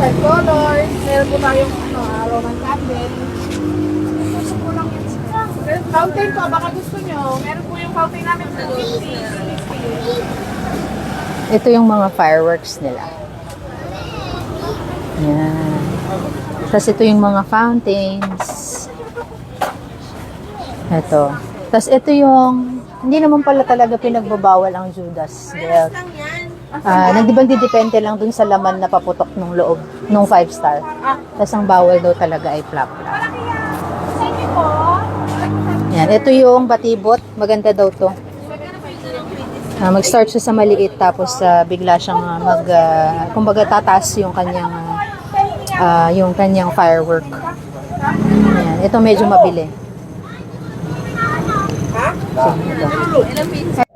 five colors. Meron po tayong ano, ah, Roman candle. Fountain po, baka gusto nyo. Meron po yung fountain namin sa 50. Ito yung mga fireworks nila. Yan. Tapos ito yung mga fountains. Ito. Tapos ito yung, hindi naman pala talaga pinagbabawal ang Judas belt. Ah, nagdipende lang dun sa laman na paputok ng loob, nung 5 star. Tapos ang bawal daw talaga ay flap flap. Yan, ito yung batibot. Maganda daw to. Ah, mag-start siya sa maliit tapos ah, bigla siyang ah, mag ah, kumbaga tataas yung kanyang ah, yung kanyang firework. Yan, ito medyo mabili. So, ito.